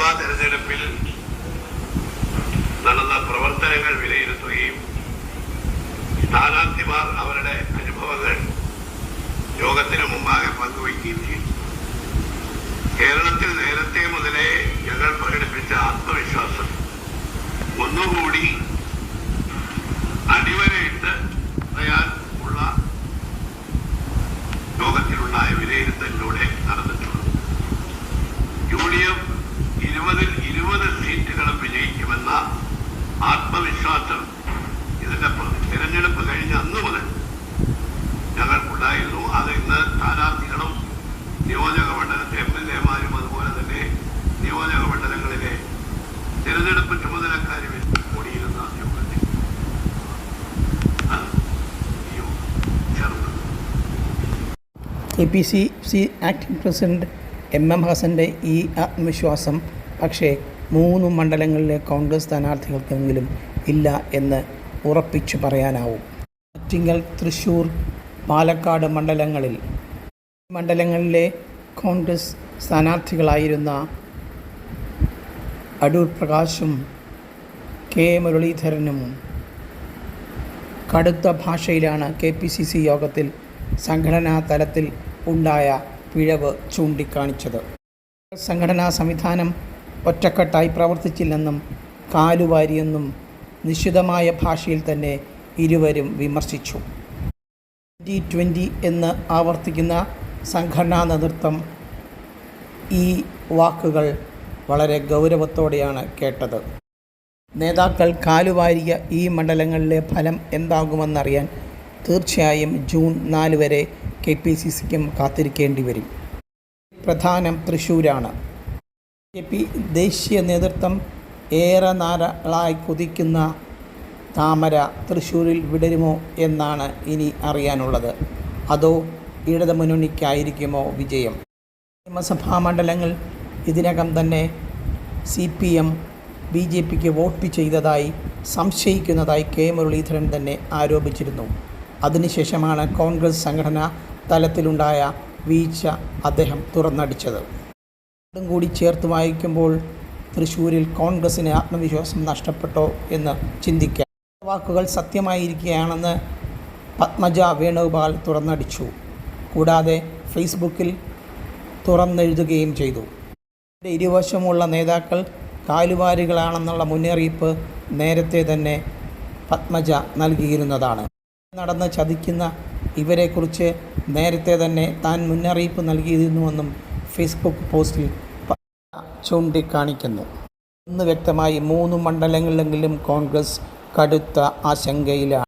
നിയമസഭാ തെരഞ്ഞെടുപ്പിൽ നടന്ന പ്രവർത്തനങ്ങൾ വിലയിരുത്തുകയും സ്ഥാനാർത്ഥിമാർ അവരുടെ അനുഭവങ്ങൾ യോഗത്തിന് മുമ്പാകെ പങ്കുവയ്ക്കുകയും ചെയ്തു. കേരളത്തിൽ നേരത്തെ മുതലേ നിയോജക മണ്ഡലത്തെ എം എൽ എമാരും അതുപോലെ തന്നെ നിയോജക മണ്ഡലങ്ങളിലെ തിരഞ്ഞെടുപ്പ് ചുമതലക്കാരും K P C C acting president M M ഹസന്റെ ഈ ആത്മവിശ്വാസം പക്ഷേ മൂന്ന് മണ്ഡലങ്ങളിലെ കോൺഗ്രസ് സ്ഥാനാർത്ഥികൾക്കെങ്കിലും ഇല്ല എന്ന് ഉറപ്പിച്ചു പറയാനാവും. ആറ്റിങ്ങൽ തൃശ്ശൂർ പാലക്കാട് മണ്ഡലങ്ങളിൽ മണ്ഡലങ്ങളിലെ കോൺഗ്രസ് സ്ഥാനാർത്ഥികളായിരുന്ന അടൂർ പ്രകാശും കെ മുരളീധരനും കടുത്ത ഭാഷയിലാണ് കെ പി സി സി യോഗത്തിൽ സംഘടനാ തലത്തിൽ ഉണ്ടായ പിഴവ് ചൂണ്ടിക്കാണിച്ചത്. സംഘടനാ സംവിധാനം ഒറ്റക്കെട്ടായി പ്രവർത്തിച്ചില്ലെന്നും കാലുവാരിയെന്നും നിശ്ചിതമായ ഭാഷയിൽ തന്നെ ഇരുവരും വിമർശിച്ചു. ട്വന്റി ട്വന്റി എന്ന് ആവർത്തിക്കുന്ന സംഘടനാ നേതൃത്വം ഈ വാക്കുകൾ വളരെ ഗൗരവത്തോടെയാണ് കേട്ടത്. നേതാക്കൾ കാലുവാരിയ ഈ മണ്ഡലങ്ങളിലെ ഫലം എന്താകുമെന്നറിയാൻ തീർച്ചയായും ജൂൺ നാല് വരെ കെ പി സി സിക്കും കാത്തിരിക്കേണ്ടി വരും. പ്രധാനം തൃശ്ശൂരാണ് കെ പി ദേശീയ നേതൃത്വം ഏറെ നാളായി കുതിക്കുന്ന താമര തൃശ്ശൂരിൽ വിടരുമോ എന്നാണ് ഇനി അറിയാനുള്ളത്. അതോ ഇടതു മുന്നണിക്കായിരിക്കുമോ വിജയം? നിയമസഭാ മണ്ഡലങ്ങൾ ഇതിനകം തന്നെ C P M B J പിക്ക് വോട്ട് ചെയ്തതായി സംശയിക്കുന്നതായി കെ. മുരളീധരൻ തന്നെ ആരോപിച്ചിരുന്നു. അതിനുശേഷമാണ് കോൺഗ്രസ് സംഘടനാ തലത്തിലുണ്ടായ വീഴ്ച അദ്ദേഹം തുറന്നടിച്ചത്. രണ്ടും കൂടി ചേർത്ത് വായിക്കുമ്പോൾ തൃശ്ശൂരിൽ കോൺഗ്രസിന് ആത്മവിശ്വാസം നഷ്ടപ്പെട്ടോ എന്ന് ചിന്തിക്കാം. വാക്കുകൾ സത്യമായിരിക്കുകയാണെന്ന് പത്മജ വേണുഗോപാൽ തുറന്നടിച്ചു. കൂടാതെ ഫേസ്ബുക്കിൽ തുറന്നെഴുതുകയും ചെയ്തു. ഇരുവശമുള്ള നേതാക്കൾ കാലുവാരികളാണെന്നുള്ള മുന്നറിയിപ്പ് നേരത്തെ തന്നെ പത്മജ നൽകിയിരുന്നതാണ്. നടന്ന് ചതിക്കുന്ന ഇവരെക്കുറിച്ച് നേരത്തെ തന്നെ താൻ മുന്നറിയിപ്പ് നൽകിയിരുന്നുവെന്നും ഫേസ്ബുക്ക് പോസ്റ്റിൽ ചൂണ്ടിക്കാണിക്കുന്നു. ഇന്ന് വ്യക്തമായി മൂന്ന് മണ്ഡലങ്ങളിലെങ്കിലും കോൺഗ്രസ് കടുത്ത ആശങ്കയിലാണ്.